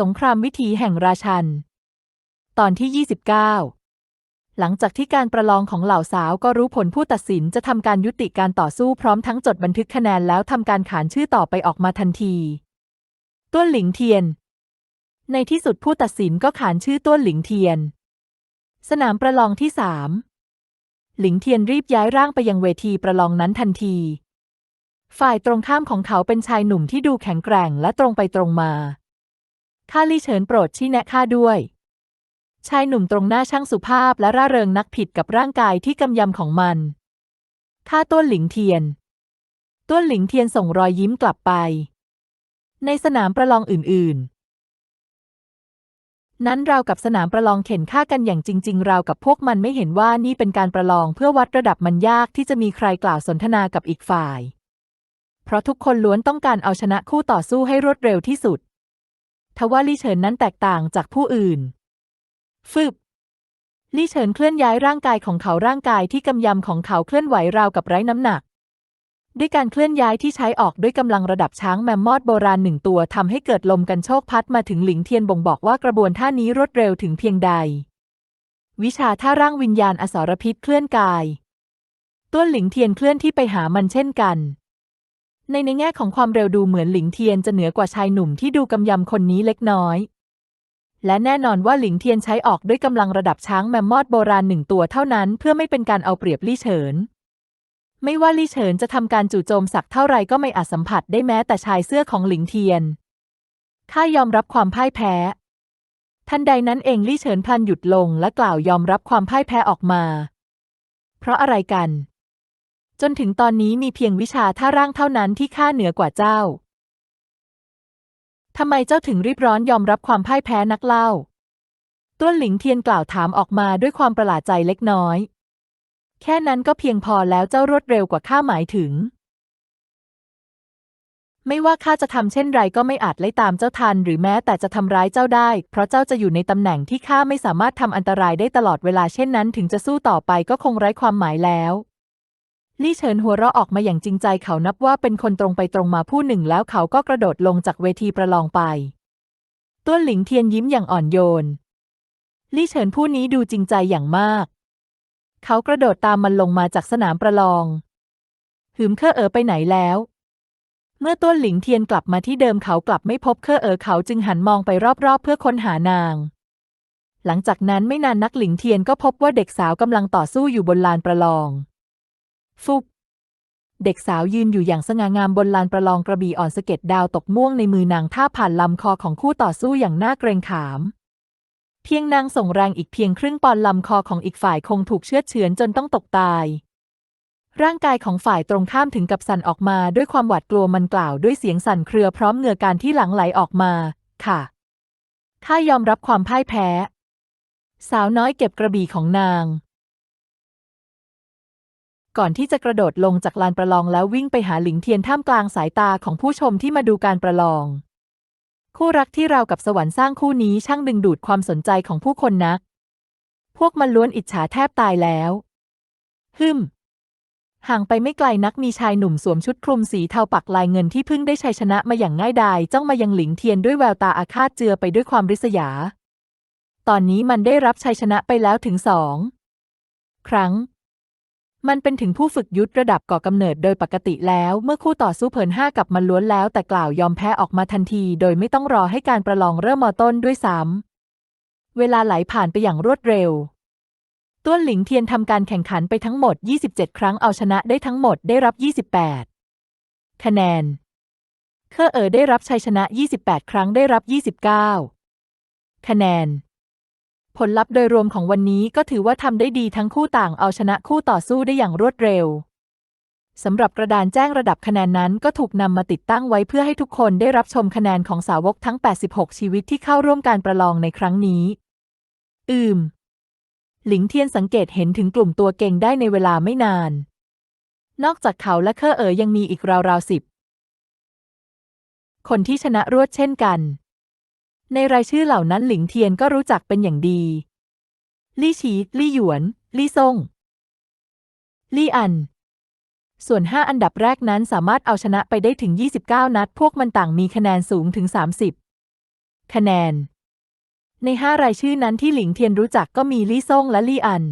สงครามวิถีแห่งราชัน ตอนที่ 29 หลังจากที่การประลองของเหล่าสาวก็รู้ผลผู้ตัดสินจะทำการยุติการต่อสู้พร้อมทั้งจดบันทึกคะแนนแล้วทำการขานชื่อต่อไปออกมาทันที ต้วนหลิงเทียน ในที่สุดผู้ตัดสินก็ขานชื่อต้วนหลิงเทียน สนามประลองที่สามหลิงเทียนรีบย้ายร่างไปยังเวทีประลองนั้นทันที ฝ่ายตรงข้ามของเขาเป็นชายหนุ่มที่ดูแข็งแกร่งและตรงไปตรงมา ข้าลี่เฉินโปรดชี้แนะข้าด้วย ชายหนุ่มตรงหน้าช่างสุภาพและร่าเริงนักผิดกับร่างกายที่กำยำของมันข้าต้วนหลิงเทียน ต้วนหลิงเทียนส่งรอยยิ้มกลับไป ในสนามประลองอื่น ๆ นั้นราวกับสนามประลองเข็นฆ่ากันอย่างจริง ๆ ราวกับพวกมันไม่เห็นว่านี่เป็นการประลองเพื่อวัดระดับมันยากที่จะมีใครกล่าวสนทนากับอีกฝ่าย เพราะทุกคนล้วนต้องการเอาชนะคู่ต่อสู้ให้รวดเร็วที่สุด ทว่าลี่เฉินนั้นแตกต่างจากผู้อื่นฟึบลี่เฉินเคลื่อนย้ายร่างกายของเขาร่างกายที่กำยำของเขาเคลื่อนไหวราวกับไร้น้ำหนัก ด้วยการเคลื่อนย้ายที่ใช้ออกด้วยกำลังระดับช้างแมมมอธโบราณหนึ่งตัวทำให้เกิดลมกันโชกพัดมาถึงหลิงเทียนบ่งบอกว่ากระบวนท่านี้รวดเร็วถึงเพียงใด วิชาท่าร่างวิญญาณอสรพิษเคลื่อนกาย ต้วนหลิงเทียนเคลื่อนที่ไปหามันเช่นกัน ในในแง่ของความเร็วดูเหมือนหลิงเทียนจะเหนือกว่าชายหนุ่มที่ดูกำยำคนนี้เล็กน้อย และแน่นอนว่าหลิงเทียนใช้ออกด้วยกำลังระดับช้างแมมมอธโบราณหนึ่งตัวเท่านั้น เพื่อไม่เป็นการเอาเปรียบลี่เฉิน ไม่ว่าลี่เฉินจะทำการจู่โจมสักเท่าไรก็ไม่อาจสัมผัสได้แม้แต่ชายเสื้อของหลิงเทียนข้ายอมรับความพ่ายแพ้ ทันใดนั้นเองลี่เฉินพลันหยุดลงและกล่าวยอมรับความพ่ายแพ้ออกมา เพราะอะไรกัน จนถึงตอนนี้มีเพียงวิชาท่าร่างเท่านั้นที่ข้าเหนือกว่าเจ้า ทำไมเจ้าถึงรีบร้อนยอมรับความพ่ายแพ้นักเล่า ต้วนหลิงเทียนกล่าวถามออกมาด้วยความประหลาดใจเล็กน้อย แค่นั้นก็เพียงพอแล้วเจ้ารวดเร็วกว่าข้าหมายถึง ไม่ว่าข้าจะทำเช่นไรก็ไม่อาจไล่ตามเจ้าทันหรือแม้แต่จะทำร้ายเจ้าได้ เพราะเจ้าจะอยู่ในตำแหน่งที่ข้าไม่สามารถทำอันตรายได้ตลอดเวลาเช่นนั้น ถึงจะสู้ต่อไปก็คงไร้ความหมายแล้ว ลี่เฉินหัวเราะออกมาอย่างจริงใจเขานับว่าเป็นคนตรงไปตรงมาผู้หนึ่งแล้วเขาก็กระโดดลงจากเวทีประลองไป ต้วนหลิงเทียนยิ้มอย่างอ่อนโยน ลี่เฉินผู้นี้ดูจริงใจอย่างมาก เขากระโดดตามมันลงมาจากสนามประลอง หืมเคอเอ๋อไปไหนแล้ว เมื่อต้วนหลิงเทียนกลับมาที่เดิมเขากลับไม่พบเคอเอ๋อเขาจึงหันมองไปรอบๆ เพื่อค้นหานาง หลังจากนั้นไม่นานนักหลิงเทียนก็พบว่าเด็กสาวกำลังต่อสู้อยู่บนลานประลอง ฟุบ เด็กสาวยืนอยู่อย่างสง่างามบนลานประลองกระบี่อ่อนสะเก็ดดาวตกม่วงในมือนางท่าผ่านลำคอของคู่ต่อสู้อย่างน่าเกรงขาม เพียงนางส่งแรงอีกเพียงครึ่งปอนลำคอของอีกฝ่ายคงถูกเชือดเฉือนจนต้องตกตาย ร่างกายของฝ่ายตรงข้ามถึงกับสั่นออกมาด้วยความหวาดกลัวมันกล่าวด้วยเสียงสั่นเครือพร้อมเหงื่อการที่หลังไหลออกมา ค่ะข้ายอมรับความพ่ายแพ้ สาวน้อยเก็บกระบี่ของนาง ก่อนที่จะกระโดดลงจากลานประลองแล้ววิ่งไปหาหลิงเทียนท่ามกลางสายตาของผู้ชมที่มาดูการประลอง คู่รักที่เรากับสวรรค์สร้างคู่นี้ช่างดึงดูดความสนใจของผู้คนนัก พวกมันล้วนอิจฉาแทบตายแล้วฮึมห่างไปไม่ไกลนักมีชายหนุ่มสวมชุดคลุมสีเทาปักลายเงินที่เพิ่งได้ชัยชนะมาอย่างง่ายดายจ้องมายังหลิงเทียนด้วยแววตาอาฆาตเจือไปด้วยความริษยา ตอนนี้มันได้รับชัยชนะไปแล้วถึงสองครั้ง มันเป็นถึงผู้ฝึกยุทธระดับก่อกำเนิดโดยปกติแล้ว เมื่อคู่ต่อสู้เผินห้ากับมันล้วนแล้ว แต่กล่าวยอมแพ้ออกมาทันที โดยไม่ต้องรอให้การประลองเริ่มมอต้นด้วยซ้ำเวลาไหลผ่านไปอย่างรวดเร็วต้วนหลิงเทียนทำการแข่งขันไปทั้งหมด 27 ครั้งเอาชนะได้ทั้งหมดได้รับ 28 คะแนน เคอเอ๋อได้รับชัยชนะ 28 ครั้งได้รับ 29 คะแนน ผลลัพธ์โดยรวมของวันนี้ก็ถือว่าทำได้ดีทั้งคู่ต่างเอาชนะคู่ต่อสู้ได้อย่างรวดเร็วสำหรับกระดานแจ้งระดับคะแนนนั้นก็ถูกนำมาติดตั้งไว้เพื่อให้ทุกคนได้รับชมคะแนนของสาวกทั้ง 86 ชีวิตที่เข้าร่วมการประลองในครั้งนี้ อืม หลิงเทียนสังเกตเห็นถึงกลุ่มตัวเก่งได้ในเวลาไม่นาน นอกจากเขาและเคอเอ๋อยังมีอีกราวๆสิบคนที่ชนะรวดเช่นกัน ในรายชื่อเหล่านั้นหลิงเทียนก็รู้จักเป็นอย่างดี ลี่ฉีลี่หยวน ลี่ซ่ง ลี่อัน ส่วน 5 อันดับแรกนั้นสามารถเอาชนะไปได้ถึง 29 นัด พวกมันต่างมีคะแนนสูงถึง 30 คะแนน ในห้ารายชื่อนั้นที่หลิงเทียนรู้จักก็มีลี่ซ่งและลี่อัน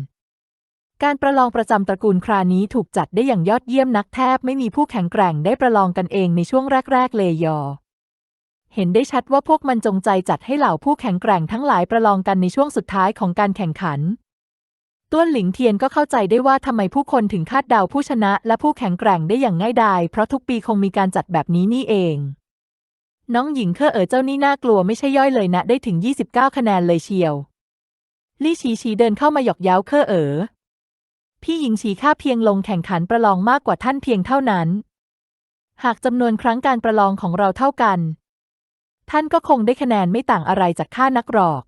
การประลองประจำตระกูลครานี้ถูกจัดได้อย่างยอดเยี่ยมนักแทบไม่มีผู้แข็งแกร่งได้ประลองกันเองในช่วงแรก ๆ เลยยอ เห็นได้ชัดว่าพวกมันจงใจจัดให้เหล่าผู้แข็งแกร่งทั้งหลายประลองกันในช่วงสุดท้ายของการแข่งขัน ต้วนหลิงเทียนก็เข้าใจได้ว่าทำไมผู้คนถึงคาดเดาผู้ชนะและผู้แข็งแกร่งได้อย่างง่ายดาย เพราะทุกปีคงมีการจัดแบบนี้นี่เอง น้องหญิงเคอเอ๋อเจ้านี่น่ากลัวไม่ใช่ย่อยเลยนะได้ถึง 29 คะแนนเลยเชียว ลี่ชีชีเดินเข้ามาหยอกเย้าเคอเอ๋อพี่หญิงฉีค่าเพียงลงแข่งขันประลองมากกว่าท่านเพียงเท่านั้น หากจำนวนครั้งการประลองของเราเท่ากัน ท่านก็คงได้คะแนนไม่ต่างอะไรจากข้านักหรอก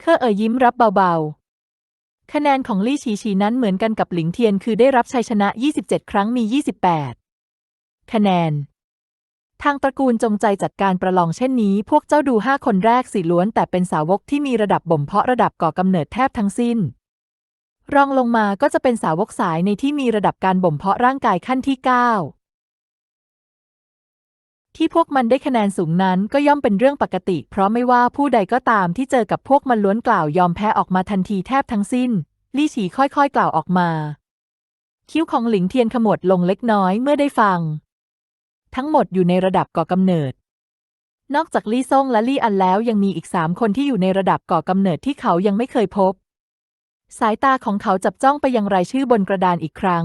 เคอเอ๋อยิ้มรับเบาๆ คะแนนของลี่ฉีฉีนั้นเหมือนกันกับหลิงเทียนคือได้รับชัยชนะ 27 ครั้งมี 28 คะแนน ทางตระกูลจงใจจัดการประลองเช่นนี้ พวกเจ้าดูห้าคนแรกสิล้วน แต่เป็นสาวกที่มีระดับบ่มเพาะระดับก่อกำเนิดแทบทั้งสิ้น รองลงมาก็จะเป็นสาวกสายในที่มีระดับการบ่มเพาะร่างกายขั้นที่ 9 ที่พวกมันได้คะแนนสูงนั้นก็ย่อมเป็นเรื่องปกติ เพราะไม่ว่าผู้ใดก็ตามที่เจอกับพวกมันล้วนกล่าวยอมแพ้ออกมาทันทีแทบทั้งสิ้น ลี่ฉีค่อยๆกล่าวออกมา คิ้วของหลิงเทียนขมวดลงเล็กน้อยเมื่อได้ฟัง ทั้งหมดอยู่ในระดับก่อกำเนิด นอกจากลี่ซ่งและลี่อันแล้วยังมีอีกสามคนที่อยู่ในระดับก่อกำเนิดที่เขายังไม่เคยพบ สายตาของเขาจับจ้องไปยังรายชื่อบนกระดานอีกครั้ง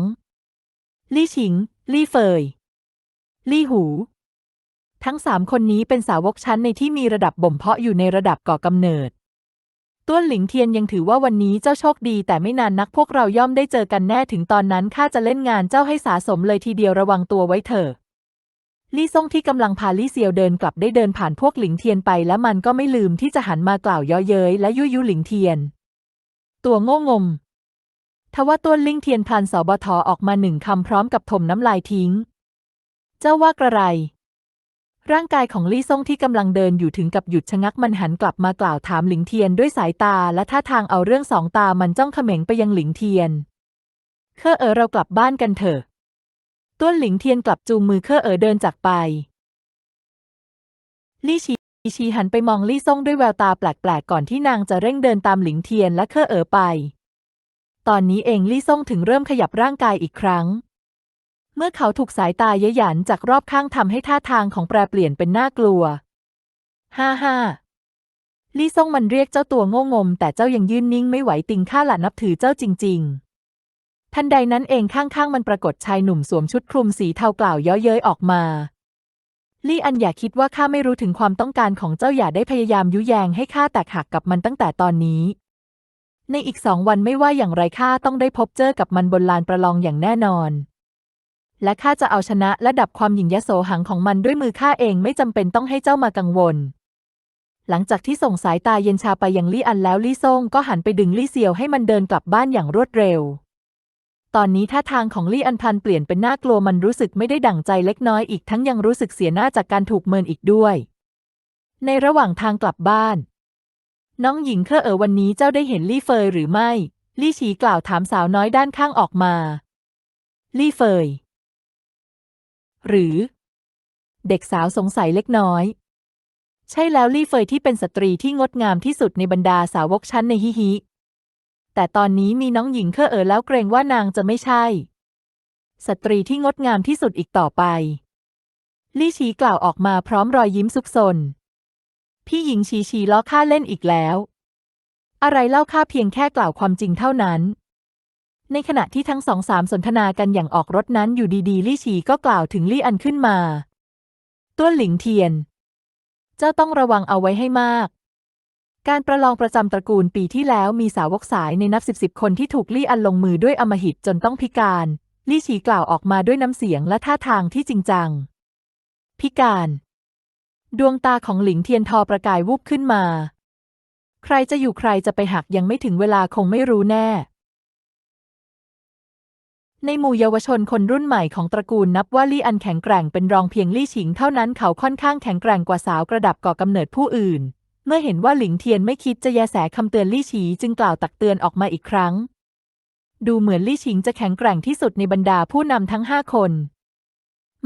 ลี่ฉิง ลี่เฟย ลี่หู ทั้งสามคนนี้เป็นสาวกชั้นในที่มีระดับบ่มเพาะอยู่ในระดับก่อกำเนิด ต้วนหลิงเทียนยังถือว่าวันนี้เจ้าโชคดี แต่ไม่นานนักพวกเราย่อมได้เจอกันแน่ถึงตอนนั้นข้าจะเล่นงานเจ้าให้สาสมเลยทีเดียวระวังตัวไว้เถอะลี่ซ่งที่กำลังพาลี่เซียวเดินกลับได้เดินผ่านพวกหลิงเทียนไป และมันก็ไม่ลืมที่จะหันมากล่าวเย้อเย้ยและยุยุหลิงเทียน ตัวโง่งมทว่าต้วนลิงเทียนพลันสบทออกมาหนึ่งคำพร้อมกับถมน้ำลายทิ้ง เจ้าว่ากระไร ร่างกายของลี่ซ่งที่กำลังเดินอยู่ถึงกับหยุดชะงักมันหันกลับมากล่าวถามหลิงเทียนด้วยสายตาและท่าทางเอาเรื่องสองตามันจ้องเขม็งไปยังหลิงเทียนเคอเออเรากลับบ้านกันเถอะต้วนหลิงเทียนกลับจูงมือเคอเออเดินจากไปลี่ชีชีหันไปมองลี่ซ่งด้วยแววตาแปลกๆก่อนที่นางจะเร่งเดินตามหลิงเทียนและเคอเออไป ตอนนี้เองลี่ซ่งถึงเริ่มขยับร่างกายอีกครั้ง เมื่อเขาถูกสายตาเย้ยหยันจากรอบข้างทำให้ท่าทางของแปรเปลี่ยนเป็นน่ากลัวห้าห้าลี่ซ่งมันเรียกเจ้าตัวโง่งม แต่เจ้ายังยืนนิ่งไม่ไหวติงข้าหละนับถือเจ้าจริง ๆ ทันใดนั้นเองข้างๆ มันปรากฏชายหนุ่มสวมชุดคลุมสีเทากล่าวย้อเย้ยออกมาลี่อันอย่าคิดว่าข้าไม่รู้ถึงความต้องการของเจ้าอย่าได้พยายามยุแยงให้ข้าแตกหักกับมันตั้งแต่ตอนนี้ ในอีกสองวันไม่ว่าอย่างไรข้าต้องได้พบเจอกับมันบนลานประลองอย่างแน่นอน และข้าจะเอาชนะและดับความหยิ่งยโสหังของมันด้วยมือข้าเองไม่จำเป็นต้องให้เจ้ามากังวล หลังจากที่ส่งสายตาเย็นชาไปยังลี่อันแล้วลี่ซ่งก็หันไปดึงลี่เซียวให้มันเดินกลับบ้านอย่างรวดเร็ว ตอนนี้ท่าทางของลี่อันพันเปลี่ยนเป็นน่ากลัวมันรู้สึกไม่ได้ดั่งใจเล็กน้อยอีกทั้งยังรู้สึกเสียหน้าจากการถูกเมินอีกด้วย ในระหว่างทางกลับบ้าน น้องหญิงเคอเอ๋อวันนี้เจ้าได้เห็นลี่เฟยหรือไม่ ลี่ฉีกล่าวถามสาวน้อยด้านข้างออกมา ลี่เฟย หรือ เด็กสาวสงสัยเล็กน้อย ใช่แล้วลี่เฟยที่เป็นสตรีที่งดงามที่สุดในบรรดาสาวกชั้นในฮิฮิ แต่ตอนนี้มีน้องหญิงเคอเออแล้วเกรงว่านางจะไม่ใช่ สตรีที่งดงามที่สุดอีกต่อไป ลี่ชีกล่าวออกมาพร้อมรอยยิ้มซุกซน พี่หญิงชีชีล้อข้าเล่นอีกแล้ว อะไรเล่าข้าเพียงแค่กล่าวความจริงเท่านั้น ในขณะที่ทั้งสองสามสนทนากันอย่างออกรถนั้นอยู่ดีๆ ลี่ชีก็กล่าวถึงลี่อันขึ้นมา ต้วนหลิงเทียน เจ้าต้องระวังเอาไว้ให้มาก การประลองประจำตระกูลปีที่แล้วมีสาวกสายในนับสิบสิบคนที่ถูกลี่อันลงมือด้วยอมหิตจนต้องพิการ ลี่ฉีกล่าวออกมาด้วยน้ำเสียงและท่าทางที่จริงจัง พิการ ดวงตาของหลิงเทียนทอประกายวูบขึ้นมา ใครจะอยู่ใครจะไปหักยังไม่ถึงเวลาคงไม่รู้แน่ ในหมู่เยาวชนคนรุ่นใหม่ของตระกูลนับว่าลี่อันแข็งแกร่งเป็นรองเพียงลี่ฉิงเท่านั้นเขาค่อนข้างแข็งแกร่งกว่าสาวกระดับก่อกำเนิดผู้อื่น เมื่อเห็นว่าหลิงเทียนไม่คิดจะแยแสคำเตือนลี่ฉีจึงกล่าวตักเตือนออกมาอีกครั้ง ดูเหมือนลี่ฉิงจะแข็งแกร่งที่สุดในบรรดาผู้นำทั้งห้าคน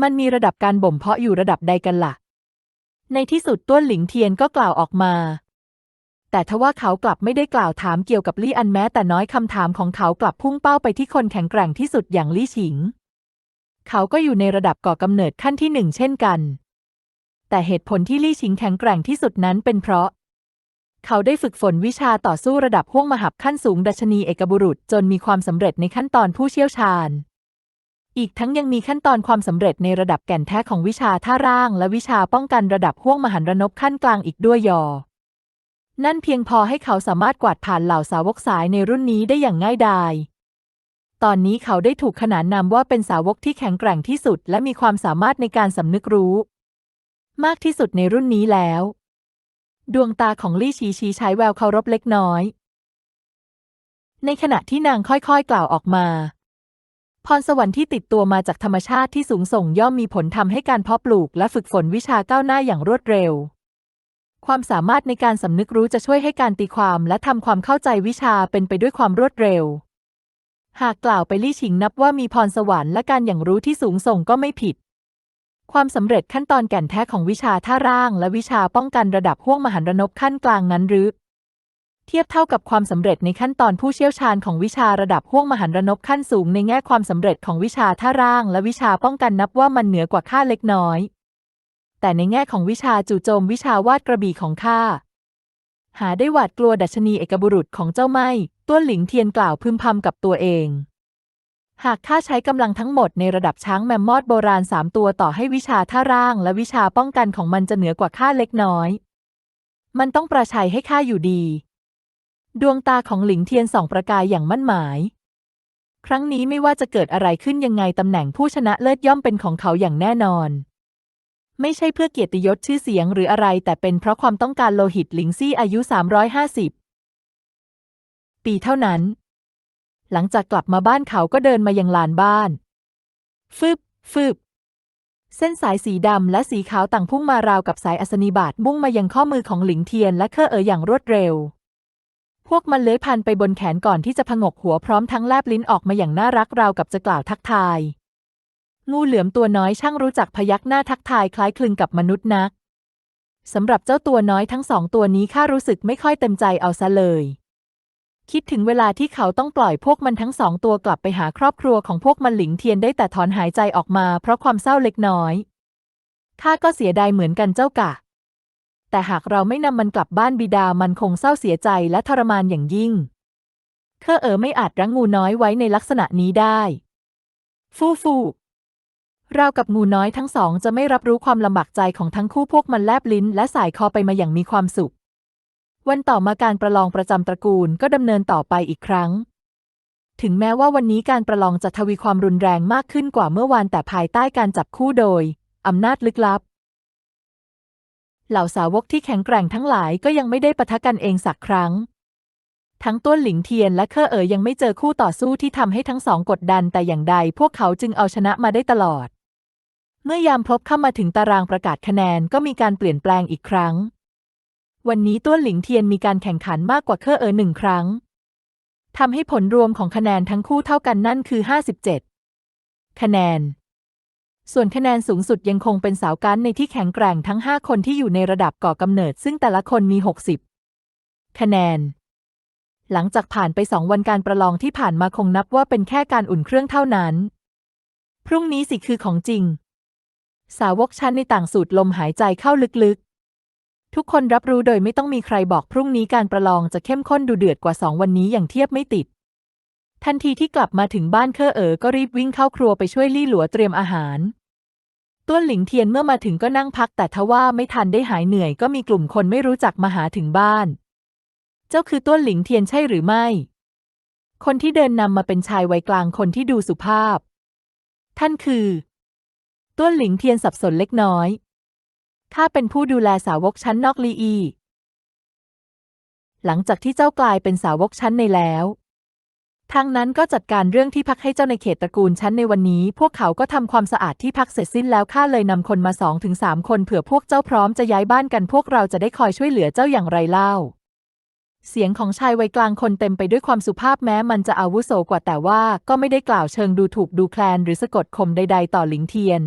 มันมีระดับการบ่มเพาะอยู่ระดับใดกันละ่ะ ในที่สุดต้วนหลิงเทียนก็กล่าวออกมา แต่ทว่าเขากลับไม่ได้กล่าวถามเกี่ยวกับลี่อันแม้แต่น้อยคำถามของเขากลับพุ่งเป้าไปที่คนแข็งแกร่งที่สุดอย่างลี่ฉิง เขาก็อยู่ในระดับก่อกำเนิดขั้นที่หนึ่งเช่นกัน แต่เหตุผลที่ลี่ฉิงแข็งแกร่งที่สุดนั้นเป็นเพราะ เขาได้ฝึกฝนวิชาต่อสู้ระดับห้วงมหับขั้นสูงดัชนีเอกบุรุษจนมีความสำเร็จในขั้นตอนผู้เชี่ยวชาญ อีกทั้งยังมีขั้นตอนความสำเร็จในระดับแก่นแท้ของวิชาท่าร่าง และวิชาป้องกันระดับห้วงมหันรนบขั้นกลางอีกด้วยยอ นั่นเพียงพอให้เขาสามารถกวาดผ่านเหล่าสาวกสายในรุ่นนี้ได้อย่างง่ายดาย ตอนนี้เขาได้ถูกขนานนามว่าเป็นสาวกที่แข็งแกร่งที่สุด และมีความสามารถในการสำนึกรู้ มากที่สุดในรุ่นนี้แล้ว ดวงตาของลี่ชีชีใช้แววเคารพเล็กน้อย ในขณะที่นางค่อยๆ กล่าวออกมา พรสวรรค์ที่ติดตัวมาจากธรรมชาติที่สูงส่งย่อมมีผลทำให้การเพาะปลูกและฝึกฝนวิชาก้าวหน้าอย่างรวดเร็ว ความสามารถในการสำนึกรู้จะช่วยให้การตีความและทำความเข้าใจวิชาเป็นไปด้วยความรวดเร็ว หากกล่าวไปลี่ฉิงนับว่ามีพรสวรรค์และการอย่างรู้ที่สูงส่งก็ไม่ผิด ความสำเร็จขั้นตอนแก่นแท้ของวิชาท่าร่าง และวิชาป้องกันระดับห้วงมหันรนบขั้นกลางนั้นหรือ เทียบเท่ากับความสำเร็จในขั้นตอนผู้เชี่ยวชาญของวิชาระดับห้วงมหันรนบขั้นสูงในแง่ความสำเร็จของวิชาท่าร่าง และวิชาป้องกันนับว่ามันเหนือกว่าข้าเล็กน้อย แต่ในแง่ของวิชาจู่โจมวิชาวาดกระบี่ของข้า หาได้หวาดกลัวดัชนีเอกบุรุษของเจ้าไม่ต้วหลิงเทียนกล่าวพึมพำกับตัวเอง หากข้าใช้กำลังทั้งหมดในระดับช้างแมมมอดโบราณสามตัวต่อให้วิชาท่าร่างและวิชาป้องกันของมันจะเหนือกว่าข้าเล็กน้อย มันต้องประชัยให้ข้าอยู่ดี ดวงตาของหลิงเทียนส่องประกายอย่างมั่นหมายครั้งนี้ไม่ว่าจะเกิดอะไรขึ้นยังไงตำแหน่งผู้ชนะเลิศย่อมเป็นของเขาอย่างแน่นอน ไม่ใช่เพื่อเกียรติยศชื่อเสียงหรืออะไร แต่เป็นเพราะความต้องการโลหิตหลิงซี่อายุ 350 ปีเท่านั้น หลังจากกลับมาบ้านเขาก็เดินมายังลานบ้าน ฟึบ ฟึบ เส้นสายสีดำและสีขาวต่างพุ่งมาราวกับสายอัศนีบาตมุ่งมายังข้อมือของหลิงเทียนและเคอเอ๋ออย่างรวดเร็ว พวกมันเลื้อยพันไปบนแขนก่อนที่จะผงกหัวพร้อมทั้งแลบลิ้นออกมาอย่างน่ารักราวกับจะกล่าวทักทาย งูเหลือมตัวน้อยช่างรู้จักพยักหน้าทักทายคล้ายคลึงกับมนุษย์นักสำหรับเจ้าตัวน้อยทั้งสองตัวนี้ข้ารู้สึกไม่ค่อยเต็มใจเอาซะเลย คิดถึงเวลาที่เขาต้องปล่อยพวกมันทั้งสองตัวกลับไปหาครอบครัวของพวกมันหลิงเทียนได้แต่ถอนหายใจออกมาเพราะความเศร้าเล็กน้อยข้าก็เสียดายเหมือนกันเจ้ากะ แต่หากเราไม่นำมันกลับบ้านบิดามันคงเศร้าเสียใจและทรมานอย่างยิ่งเคอเอ๋อไม่อาจรั้งงูน้อยไว้ในลักษณะนี้ได้ ฟูฟู ราวกับงูน้อยทั้งสองจะไม่รับรู้ความลำบากใจของทั้งคู่พวกมันแลบลิ้น และสายคอไปมาอย่างมีความสุข วันต่อมาการประลองประจำตระกูลก็ดำเนินต่อไปอีกครั้ง ถึงแม้ว่าวันนี้การประลองจะทวีความรุนแรงมากขึ้นกว่าเมื่อวานแต่ภายใต้การจับคู่โดยอำนาจลึกลับ เหล่าสาวกที่แข็งแกร่งทั้งหลายก็ยังไม่ได้ปะทะกันเองสักครั้ง ทั้งต้นหลิงเทียนและเคอเอ๋อยังไม่เจอคู่ต่อสู้ที่ทำให้ทั้งสองกดดันแต่อย่างใดพวกเขาจึงเอาชนะมาได้ตลอด เมื่อยามพบเข้ามาถึงตารางประกาศคะแนนก็มีการเปลี่ยนแปลงอีกครั้ง วันนี้ต้นหลิงเทียนมีการแข่งขันมากกว่าเคอเออหนึ่งครั้งทำให้ผลรวมของคะแนนทั้งคู่เท่ากันนั่นคือ 57 คะแนน ส่วนคะแนนสูงสุดยังคงเป็นสาวกันในที่แข็งแกร่งทั้ง 5 คนที่อยู่ในระดับก่อกำเนิด ซึ่งแต่ละคนมี 60 คะแนน หลังจากผ่านไปสองวันการประลองที่ผ่านมาคงนับว่าเป็นแค่การอุ่นเครื่องเท่านั้น พรุ่งนี้สิคือของจริง สาวกชั้นในต่างสูดลมหายใจเข้าลึกๆ ทุกคนรับรู้โดยไม่ต้องมีใครบอกพรุ่งนี้การประลองจะเข้มข้นดูเดือดกว่าสองวันนี้อย่างเทียบไม่ติด ทันทีที่กลับมาถึงบ้านเคอเอ๋อก็รีบวิ่งเข้าครัวไปช่วยลี่หลัวเตรียมอาหารต้วนหลิงเทียนเมื่อมาถึงก็นั่งพักแต่ทว่าไม่ทันได้หายเหนื่อยก็มีกลุ่มคนไม่รู้จักมาหาถึงบ้าน เจ้าคือต้วนหลิงเทียนใช่หรือไม่ คนที่เดินนำมาเป็นชายวัยกลางคนที่ดูสุภาพ ท่านคือ ต้วนหลิงเทียนสับสนเล็กน้อยข้าเป็นผู้ดูแลสาวกชั้นนอกลีอี หลังจากที่เจ้ากลายเป็นสาวกชั้นในแล้ว ทางนั้นก็จัดการเรื่องที่พักให้เจ้าในเขตตระกูลชั้นในวันนี้ พวกเขาก็ทำความสะอาดที่พักเสร็จสิ้นแล้วข้าเลยนำคนมาสองถึงสามคนเผื่อพวกเจ้าพร้อมจะย้ายบ้านกันพวกเราจะได้คอยช่วยเหลือเจ้าอย่างไรเล่า เสียงของชายวัยกลางคนเต็มไปด้วยความสุภาพแม้มันจะอาวุโสกว่าแต่ว่าก็ไม่ได้กล่าวเชิงดูถูกดูแคลนหรือสะกดข่มใด ๆ ต่อหลิงเทียน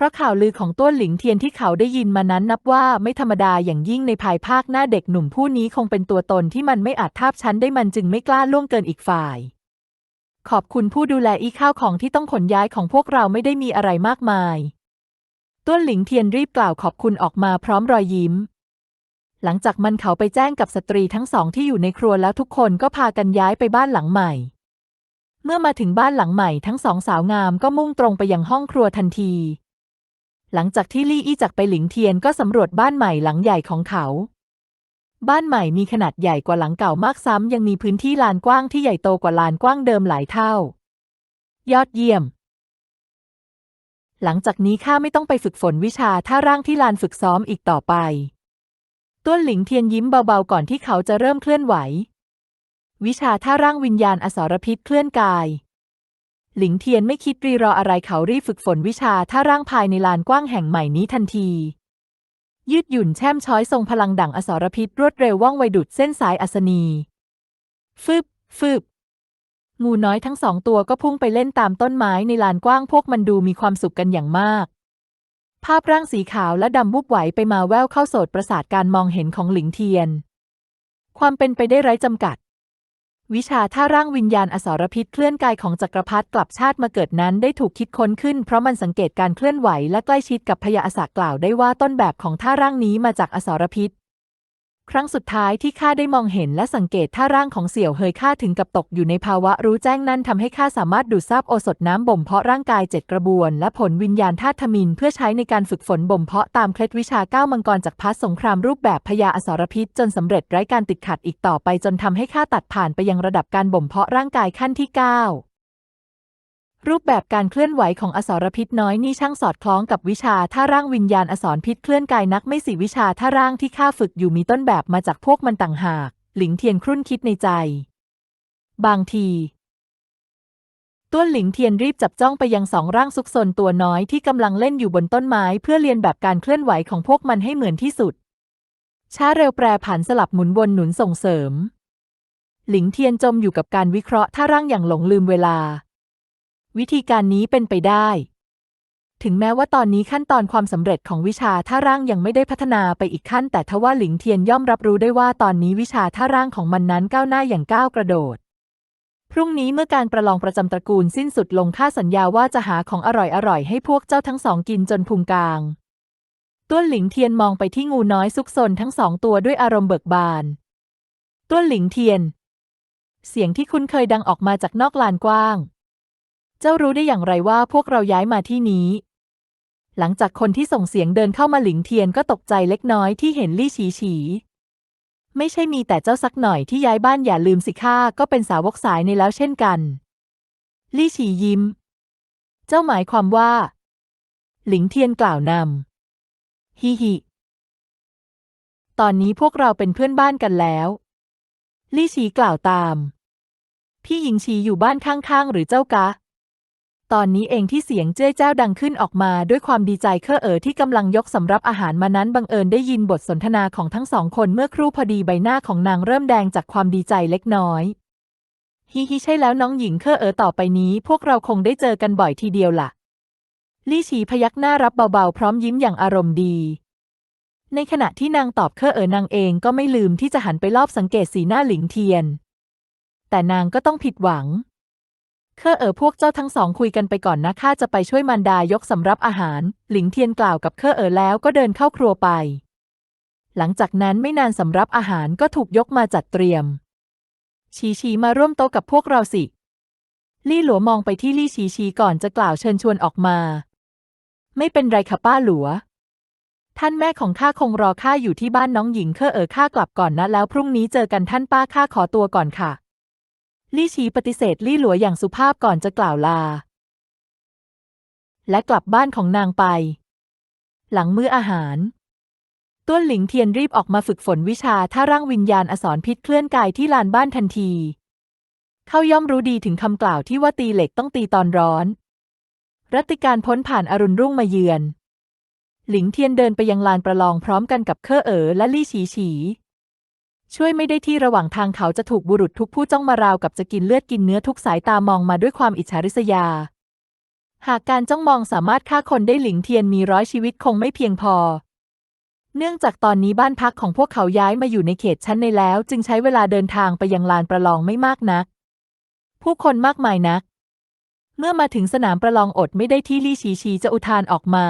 ราะข่าวลือของต้วนหลิงเทียนที่เขาได้ยินมานั้นนับว่าไม่ธรรมดาอย่างยิ่งในภายภาคหน้าเด็กหนุ่มผู้นี้คงเป็นตัวตนที่มันไม่อาจทาบชั้นได้มันจึงไม่กล้าล่วงเกินอีกฝ่าย ขอบคุณผู้ดูแลอีข้าวของที่ต้องขนย้ายของพวกเราไม่ได้มีอะไรมากมาย ต้วนหลิงเทียนรีบกล่าวขอบคุณออกมาพร้อมรอยยิ้ม หลังจากมันเขาไปแจ้งกับสตรีทั้งสองที่อยู่ในครัวแล้วทุกคนก็พากันย้ายไปบ้านหลังใหม่ เมื่อมาถึงบ้านหลังใหม่ทั้งสองสาวงามก็มุ่งตรงไปยังห้องครัวทันที หลังจากที่ลี่อี้จากไปหลิงเทียนก็สำรวจบ้านใหม่หลังใหญ่ของเขา บ้านใหม่มีขนาดใหญ่กว่าหลังเก่ามากซ้ำยังมีพื้นที่ลานกว้างที่ใหญ่โตกว่าลานกว้างเดิมหลายเท่า ยอดเยี่ยม หลังจากนี้ข้าไม่ต้องไปฝึกฝนวิชาท่าร่างที่ลานฝึกซ้อมอีกต่อไป ต้วนหลิงเทียนยิ้มเบาๆก่อนที่เขาจะเริ่มเคลื่อนไหว วิชาท่าร่างวิญญาณอสรพิษเคลื่อนกาย หลิงเทียนไม่คิดรีรออะไรเขารีบฝึกฝนวิชาท่าร่างภายในลานกว้างแห่งใหม่นี้ทันที ยืดหยุ่นแช่มช้อยทรงพลังดั่งอสรพิษรวดเร็วว่องไวดุดเส้นสายอัศนี ฟึบ ฟึบ งูน้อยทั้งสองตัวก็พุ่งไปเล่นตามต้นไม้ในลานกว้างพวกมันดูมีความสุขกันอย่างมาก ภาพร่างสีขาวและดำบุบไหวไปมาแววเข้าโสดประสาทการมองเห็นของหลิงเทียน ความเป็นไปได้ไร้จำกัด วิชาท่าร่างวิญญาณอสรพิษเคลื่อนกายของจักรพรรดิกลับชาติมาเกิดนั้นได้ถูกคิดค้นขึ้นเพราะมันสังเกตการเคลื่อนไหวและใกล้ชิดกับพยาอสากล่าวได้ว่าต้นแบบของท่าร่างนี้มาจากอสรพิษ ครั้งสุดท้ายที่ข้าได้มองเห็นและสังเกตท่าร่างของเสี่ยวเฮยข้าถึงกับตกอยู่ในภาวะรู้แจ้งนั่นทำให้ข้าสามารถดูดซับโอสถน้ำบ่มเพาะร่างกายเจ็ดกระบวน และผลวิญญาณธาตุทมินเพื่อใช้ในการฝึกฝนบ่มเพาะตามเคล็ดวิชาเก้ามังกรจากพัสสงครามรูปแบบพญาอสรพิษ จนสำเร็จไร้การติดขัดอีกต่อไปจนทำให้ข้าตัดผ่านไปยังระดับการบ่มเพาะร่างกายขั้นที่เก้า รูปแบบการเคลื่อนไหวของอสรพิษน้อยนี่ช่างสอดคล้องกับวิชาท่าร่างวิญญาณอสรพิษเคลื่อนกายนักไม่สิวิชาท่าร่างที่ข้าฝึกอยู่มีต้นแบบมาจากพวกมันต่างหาก หลิงเทียนครุ่นคิดในใจ บางทีต้วนหลิงเทียนรีบจับจ้องไปยังสองร่างซุกซนตัวน้อยที่กำลังเล่นอยู่บนต้นไม้เพื่อเรียนแบบการเคลื่อนไหวของพวกมันให้เหมือนที่สุด ช้าเร็วแปรผันสลับหมุนวนหนุนส่งเสริม หลิงเทียนจมอยู่กับการวิเคราะห์ท่าร่างอย่างหลงลืมเวลา วิธีการนี้เป็นไปได้ ถึงแม้ว่าตอนนี้ขั้นตอนความสำเร็จของวิชาท่าร่างยังไม่ได้พัฒนาไปอีกขั้น แต่ทว่าหลิงเทียนย่อมรับรู้ได้ว่าตอนนี้วิชาท่าร่างของมันนั้นก้าวหน้าอย่างก้าวกระโดดพรุ่งนี้เมื่อการประลองประจำตระกูลสิ้นสุดลงข้าสัญญาว่าจะหาของอร่อยๆ ให้พวกเจ้าทั้งสองกินจนพุงกลางต้วนหลิงเทียนมองไปที่งูน้อยซุกซนทั้งสองตัวด้วยอารมณ์เบิกบานต้วนหลิงเทียน เสียงที่คุ้นเคยดังออกมาจากนอกลานกว้าง เจ้ารู้ได้อย่างไรว่าพวกเราย้ายมาที่นี้ หลังจากคนที่ส่งเสียงเดินเข้ามาหลิงเทียนก็ตกใจเล็กน้อยที่เห็นลี่ฉีฉีไม่ใช่มีแต่เจ้าสักหน่อยที่ย้ายบ้านอย่าลืมสิข้าก็เป็นสาวกสายในแล้วเช่นกัน ลี่ฉียิ้ม เจ้าหมายความว่า หลิงเทียนกล่าวนำฮิฮิตอนนี้พวกเราเป็นเพื่อนบ้านกันแล้ว ลี่ฉีกล่าวตาม พี่หญิงฉีอยู่บ้านข้างๆ หรือเจ้ากะ ตอนนี้เองที่เสียงเจ้ยเจ้าดังขึ้นออกมาด้วยความดีใจเคอเอ๋อที่กำลังยกสำรับอาหารมานั้นบังเอิญได้ยินบทสนทนาของทั้งสองคนเมื่อครู่พอดีใบหน้าของนางเริ่มแดงจากความดีใจเล็กน้อยฮิฮิใช่แล้วน้องหญิงเคอเอ๋อต่อไปนี้พวกเราคงได้เจอกันบ่อยทีเดียวล่ะ ลี่ฉีพยักหน้ารับเบาๆ พร้อมยิ้มอย่างอารมณ์ดี ในขณะที่นางตอบเคอเอ๋อนางเองก็ไม่ลืมที่จะหันไปรอบสังเกตสีหน้าหลิงเทียน แต่นางก็ต้องผิดหวัง เคอเอ๋อพวกเจ้าทั้งสองคุยกันไปก่อนนะข้าจะไปช่วยมารดายกสำรับอาหาร หลิงเทียนกล่าวกับเคอเอ๋อแล้วก็เดินเข้าครัวไป หลังจากนั้นไม่นานสำรับอาหารก็ถูกยกมาจัดเตรียม ชีชีมาร่วมโต๊ะกับพวกเราสิ ลี่หลัวมองไปที่ลี่ชีชีก่อนจะกล่าวเชิญชวนออกมา ไม่เป็นไรค่ะป้าหลัว ท่านแม่ของข้าคงรอข้าอยู่ที่บ้านน้องหญิงเคอเอ๋อข้ากลับก่อนนะแล้วพรุ่งนี้เจอกันท่านป้าข้าขอตัวก่อนค่ะ ลี่ชีปฏิเสธลี่หลัวอย่างสุภาพก่อนจะกล่าวลา และกลับบ้านของนางไป หลังมื้ออาหาร ต้วนหลิงเทียนรีบออกมาฝึกฝนวิชาท่าร่างวิญญาณอสรพิษเคลื่อนกายที่ลานบ้านทันที เขาย่อมรู้ดีถึงคำกล่าวที่ว่าตีเหล็กต้องตีตอนร้อน รัติการพ้นผ่านอรุณรุ่งมาเยือน หลิงเทียนเดินไปยังลานประลองพร้อมกันกับเคอเอ๋อและลี่ฉีฉี ช่วยไม่ได้ที่ระหว่างทางเขาจะถูกบุรุษทุกผู้จ้องมาราวกับจะกินเลือดกินเนื้อทุกสายตามองมาด้วยความอิจฉาริษยา หากการจ้องมองสามารถฆ่าคนได้หลิงเทียนมีร้อยชีวิตคงไม่เพียงพอ เนื่องจากตอนนี้บ้านพักของพวกเขาย้ายมาอยู่ในเขตชั้นในแล้ว จึงใช้เวลาเดินทางไปยังลานประลองไม่มากนัก ผู้คนมากมายนัก เมื่อมาถึงสนามประลองอดไม่ได้ที่ลี่ชีชีจะอุทานออกมา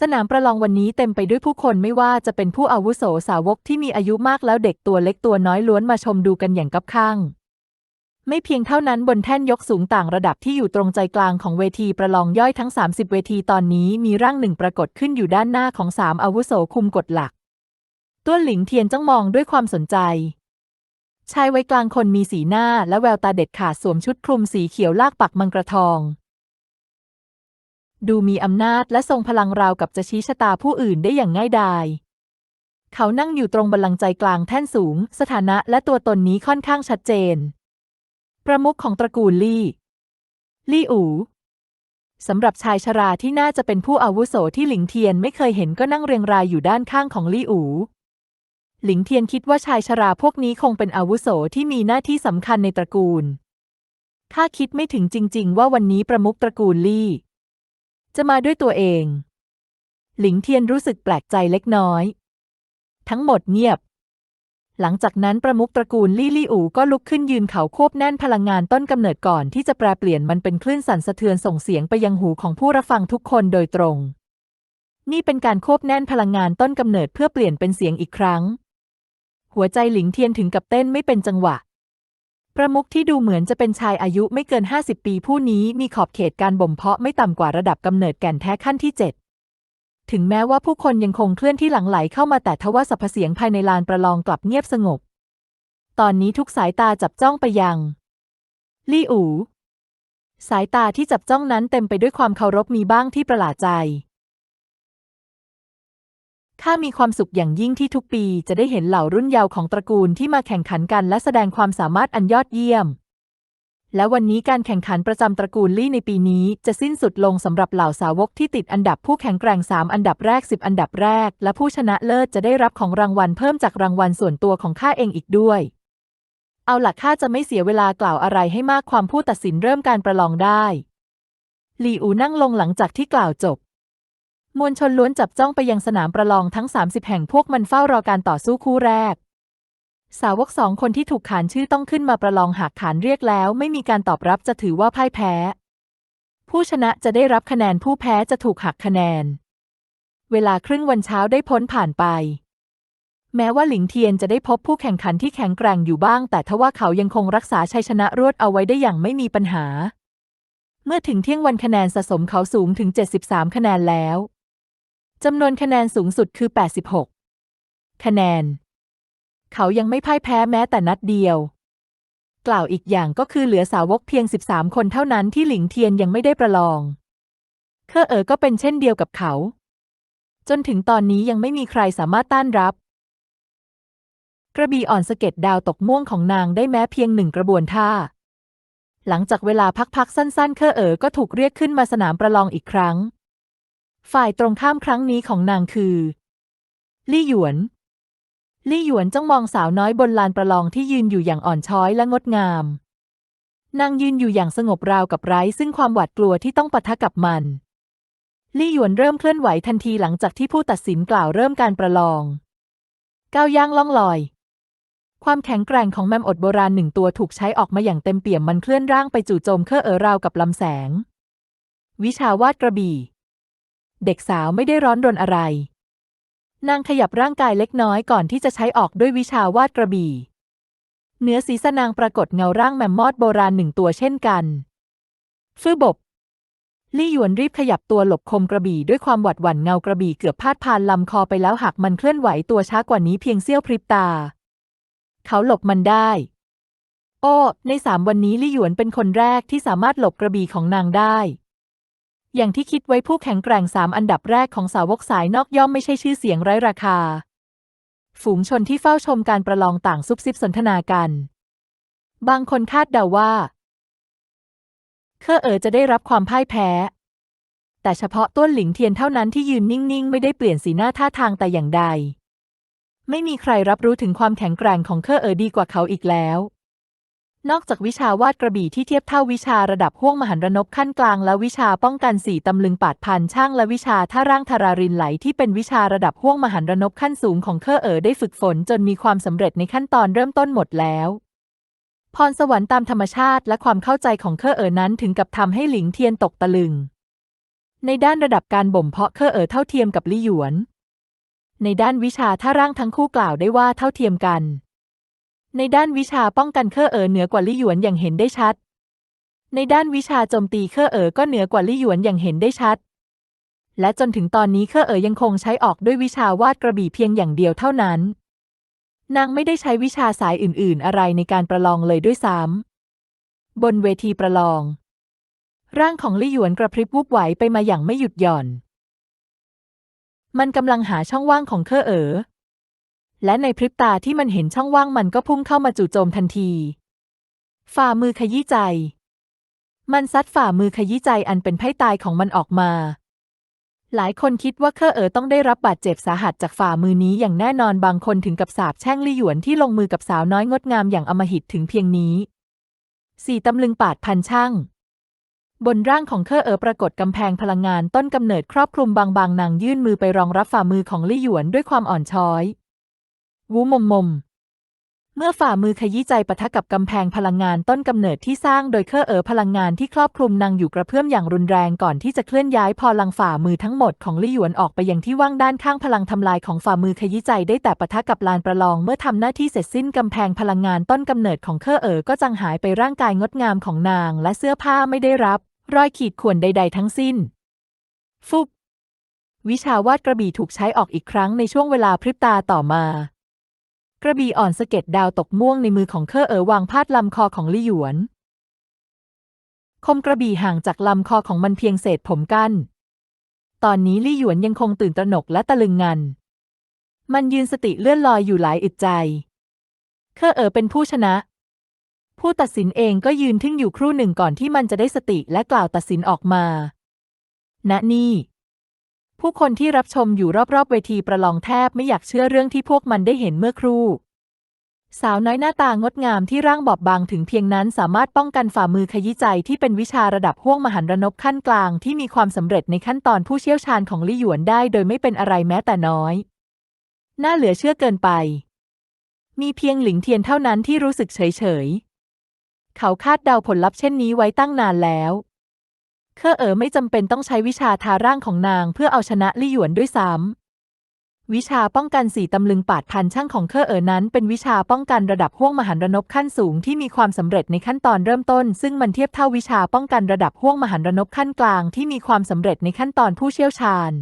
สนามประลองวันนี้เต็มไปด้วยผู้คนไม่ว่าจะเป็นผู้อาวุโสสาวกที่มีอายุมากแล้วเด็กตัวเล็กตัวน้อยล้วนมาชมดูกันอย่างกับข้าง ไม่เพียงเท่านั้นบนแท่นยกสูงต่างระดับที่อยู่ตรงใจกลางของเวทีประลองย่อยทั้ง 30 เวทีตอนนี้มีร่างหนึ่งปรากฏขึ้นอยู่ด้านหน้าของสามอาวุโสคุมกฎหลัก ตัวหลิงเทียนจ้องมองด้วยความสนใจชายวัยกลางคนมีสีหน้าและแววตาเด็ดขาดสวมชุดคลุมสีเขียวลากปักมังกระทอง ดูมีอำนาจและทรงพลังราวกับจะชี้ชะตาผู้อื่นได้อย่างง่ายดาย เขานั่งอยู่ตรงบัลลังก์ใจกลางแท่นสูง สถานะและตัวตนนี้ค่อนข้างชัดเจน ประมุขของตระกูลลี่ ลี่อูสำหรับชายชราที่น่าจะเป็นผู้อาวุโสที่หลิงเทียนไม่เคยเห็นก็นั่งเรียงรายอยู่ด้านข้างของลี่อูหลิงเทียนคิดว่าชายชราพวกนี้คงเป็นอาวุโสที่มีหน้าที่สำคัญในตระกูลข้าคิดไม่ถึงจริง ๆ ว่าวันนี้ประมุขตระกูลลี่ จะมาด้วยตัวเอง หลิงเทียนรู้สึกแปลกใจเล็กน้อย ทั้งหมดเงียบ หลังจากนั้นประมุขตระกูลลี่ลี่อูก็ลุกขึ้นยืนเขาควบแน่นพลังงานต้นกำเนิดก่อนที่จะแปลเปลี่ยนมันเป็นคลื่นสั่นสะเทือนส่งเสียงไปยังหูของผู้รับฟังทุกคนโดยตรง นี่เป็นการควบแน่นพลังงานต้นกำเนิดเพื่อเปลี่ยนเป็นเสียงอีกครั้ง หัวใจหลิงเทียนถึงกับเต้นไม่เป็นจังหวะ ประมุขที่ดูเหมือนจะเป็นชายอายุไม่เกิน 50 ปีผู้นี้มีขอบเขตการบ่มเพาะไม่ต่ำกว่าระดับกำเนิดแก่นแท้ขั้นที่ 7 ถึงแม้ว่าผู้คนยังคงเคลื่อนที่หลังไหลเข้ามาแต่ทว่าสรรพเสียงภายในลานประลองกลับเงียบสงบ ตอนนี้ทุกสายตาจับจ้องไปยัง ลี่อู สายตาที่จับจ้องนั้นเต็มไปด้วยความเคารพมีบ้างที่ประหลาดใจ ข้ามีความสุขอย่างยิ่งที่ทุกปีจะได้เห็นเหล่ารุ่นเยาว์ของตระกูลที่มาแข่งขันกันและแสดงความสามารถอันยอดเยี่ยม และวันนี้การแข่งขันประจำตระกูลลี่ในปีนี้จะสิ้นสุดลงสำหรับเหล่าสาวกที่ติดอันดับผู้แข่งแกร่ง 3 อันดับแรก 10 อันดับแรก และผู้ชนะเลิศจะได้รับของรางวัลเพิ่มจากรางวัลส่วนตัวของข้าเองอีกด้วย เอาล่ะข้าจะไม่เสียเวลากล่าวอะไรให้มากความผู้ตัดสินเริ่มการประลองได้หลีอูนั่งลงหลังจากที่กล่าวจบ มวลชนล้วนจับจ้องไปยังสนามประลองทั้ง 30 แห่งพวกมันเฝ้ารอการต่อสู้คู่แรก สาวกสองคนที่ถูกขานชื่อต้องขึ้นมาประลองหากขานเรียกแล้ว ไม่มีการตอบรับจะถือว่าพ่ายแพ้ ผู้ชนะจะได้รับคะแนนผู้แพ้จะถูกหักคะแนน เวลาครึ่งวันเช้าได้พ้นผ่านไป แม้ว่าหลิงเทียนจะได้พบผู้แข่งขันที่แข็งแกร่งอยู่บ้าง แต่ทว่าเขายังคงรักษาชัยชนะรวดเอาไว้ได้อย่างไม่มีปัญหา เมื่อถึงเที่ยงวันคะแนนสะสมเขาสูงถึง 73 คะแนนแล้ว จำนวนคะแนนสูงสุดคือ 86 คะแนน เขายังไม่พ่ายแพ้แม้แต่นัดเดียว กล่าวอีกอย่างก็คือเหลือสาวกเพียง 13 คนเท่านั้นที่หลิงเทียนยังไม่ได้ประลอง เคอเอ๋อก็เป็นเช่นเดียวกับเขา จนถึงตอนนี้ยังไม่มีใครสามารถต้านรับ กระบี่อ่อนสะเก็ดดาวตกม่วงของนางได้แม้เพียงหนึ่งกระบวนท่า หลังจากเวลาพักๆสั้น ๆ เคอเอ๋อก็ถูกเรียกขึ้นมาสนามประลองอีกครั้ง ฝ่ายตรงข้ามครั้งนี้ของนางคือ ลี่หยวน ลี่หยวนจ้องมองสาวน้อยบนลานประลองที่ยืนอยู่อย่างอ่อนช้อยและงดงาม นางยืนอยู่อย่างสงบราวกับไร้ซึ่งความหวาดกลัวที่ต้องปะทะกับมัน ลี่หยวนเริ่มเคลื่อนไหวทันทีหลังจากที่ผู้ตัดสินกล่าวเริ่มการประลอง ก้าวย่างล่องลอย ความแข็งแกร่งของแมมอดโบราณหนึ่งตัวถูกใช้ออกมาอย่างเต็มเปี่ยมมันเคลื่อนร่างไปจู่โจมเคอเออราวกับลำแสง วิชาวาดกระบี่ เด็กสาวไม่ได้ร้อนรนอะไร นางขยับร่างกายเล็กน้อยก่อนที่จะใช้ออกด้วยวิชาวาดกระบี่ เหนือศีรษะนางปรากฏเงาร่างแมมมอดโบราณหนึ่งตัวเช่นกัน ฟื้อบลี่หยวนรีบขยับตัวหลบคมกระบี่ด้วยความหวาดหวั่นเงากระบี่เกือบพาดผ่านลำคอไปแล้วหากมันเคลื่อนไหวตัวช้ากว่านี้เพียงเสี้ยวพริบตา เขาหลบมันได้ โอ้ ในสามวันนี้ลี่หยวนเป็นคนแรกที่สามารถหลบกระบี่ของนางได้ อย่างที่คิดไว้ผู้แข็งแกร่งสามอันดับแรกของสาวกสายนอกย่อมไม่ใช่ชื่อเสียงไร้ราคา ฝูงชนที่เฝ้าชมการประลองต่างซุบซิบสนทนากัน บางคนคาดเดาว่า เคอเอ๋อจะได้รับความพ่ายแพ้ แต่เฉพาะต้นหลิงเทียนเท่านั้นที่ยืนนิ่งๆ ไม่ได้เปลี่ยนสีหน้าท่าทางแต่อย่างใด ไม่มีใครรับรู้ถึงความแข็งแกร่งของเคอเอ๋อดีกว่าเขาอีกแล้ว นอกจากวิชาวาดกระบี่ที่เทียบเท่าวิชาระดับห้วงมหันรนบขั้นกลางและวิชาป้องกันสี่ตำลึงปาดพันช่างและวิชาท่าร่างธารารินไหลที่เป็นวิชาระดับห้วงมหันรนบขั้นสูงของเคอเอ๋อได้ฝึกฝนจนมีความสำเร็จในขั้นตอนเริ่มต้นหมดแล้วพรสวรรค์ตามธรรมชาติและความเข้าใจของเคอเอ๋อนั้นถึงกับทำให้หลิงเทียนตกตะลึง ในด้านระดับการบ่มเพาะเคอเอ๋อเท่าเทียมกับลี่หยวน ในด้านวิชาท่าร่างทั้งคู่กล่าวได้ว่าเท่าเทียมกัน ในด้านวิชาป้องกันเคอเอ๋อเหนือกว่าลี่หยวนอย่างเห็นได้ชัด ในด้านวิชาโจมตีเคอเอ๋อก็เหนือกว่าลี่หยวนอย่างเห็นได้ชัด และจนถึงตอนนี้เคอเอ๋อยังคงใช้ออกด้วยวิชาวาดกระบี่เพียงอย่างเดียวเท่านั้น นางไม่ได้ใช้วิชาสายอื่น ๆ อะไรในการประลองเลยด้วยซ้ำบนเวทีประลอง ร่างของลี่หยวนกระพริบวูบไหวไปมาอย่างไม่หยุดหย่อน มันกำลังหาช่องว่างของเคอเอ๋อ และในพริบตาที่มันเห็นช่องว่างมันก็พุ่งเข้ามาจู่โจมทันที ฝ่ามือขยี้ใจ มันซัดฝ่ามือขยี้ใจอันเป็นไพ่ตายของมันออกมา หลายคนคิดว่าเคอเอ๋อต้องได้รับบาดเจ็บสาหัสจากฝ่ามือนี้อย่างแน่นอนบางคนถึงกับสาบแช่งลี่หยวนที่ลงมือกับสาวน้อยงดงามอย่างอำมหิตถึงเพียงนี้สี่ตำลึงปาดพันช่างบนร่างของเคอเอ๋อปรากฏกำแพงพลังงานต้นกำเนิดครอบคลุมบางๆนางยื่นมือไปรองรับฝ่ามือของลี่หยวนด้วยความอ่อนช้อย วูมมมม เมื่อฝ่ามือขยี้ใจปะทะกับกำแพงพลังงานต้นกำเนิดที่สร้างโดยเครือเอ๋อพลังงานที่ครอบคลุมนางอยู่กระเพื่อมอย่างรุนแรงก่อนที่จะเคลื่อนย้ายพลังฝ่ามือทั้งหมดของลี่หยวนออกไปยังที่ว่างด้านข้างพลังทำลายของฝ่ามือขยี้ใจได้แต่ปะทะกับลานประลองเมื่อทำหน้าที่เสร็จสิ้นกำแพงพลังงานต้นกำเนิดของเครือเอ๋อก็จางหายไปร่างกายงดงามของนาง และเสื้อผ้าไม่ได้รับ รอยขีดข่วนใด ๆ ทั้งสิ้น ฟุบวิชาวาดกระบี่ถูกใช้ออกอีกครั้งในช่วงเวลาพริบตาต่อมา กระบี่อ่อนสะเก็ดดาวตกม่วงในมือของเคอเอ๋อวางพาดลำคอของลี่หยวน คมกระบี่ห่างจากลำคอของมันเพียงเศษผมกั้น ตอนนี้ลี่หยวนยังคงตื่นตระหนกและตะลึงงัน มันยืนสติเลื่อนลอยอยู่หลายอึดใจ เคอเอ๋อเป็นผู้ชนะ ผู้ตัดสินเองก็ยืนทึ่งอยู่ครู่หนึ่งก่อนที่มันจะได้สติและกล่าวตัดสินออกมา ณนี่ ผู้คนที่รับชมอยู่รอบๆเวทีประลองแทบไม่อยากเชื่อเรื่องที่พวกมันได้เห็นเมื่อครู่ สาวน้อยหน้าตางดงามที่ร่างบอบบางถึงเพียงนั้นสามารถป้องกันฝ่ามือขยี้ใจที่เป็นวิชาระดับห้วงมหันรนบขั้นกลางที่มีความสำเร็จในขั้นตอนผู้เชี่ยวชาญของลี่หยวนได้โดยไม่เป็นอะไรแม้แต่น้อย น่าเหลือเชื่อเกินไป มีเพียงหลิงเทียนเท่านั้นที่รู้สึกเฉยๆเขาคาดเดาผลลัพธ์เช่นนี้ไว้ตั้งนานแล้ว เคอเอ๋อไม่จำเป็นต้องใช้วิชาทาร่างของนางเพื่อเอาชนะลี่หยวนด้วยซ้ำวิชาป้องกันสี่ตำลึงปาดพันช่างของเคอเอ๋อนั้น เป็นวิชาป้องกันระดับห้วงมหันรนบขั้นสูงที่มีความสำเร็จในขั้นตอนเริ่มต้น ซึ่งมันเทียบเท่าวิชาป้องกันระดับห้วงมหันรนบขั้นกลางที่มีความสำเร็จในขั้นตอนผู้เชี่ยวชาญ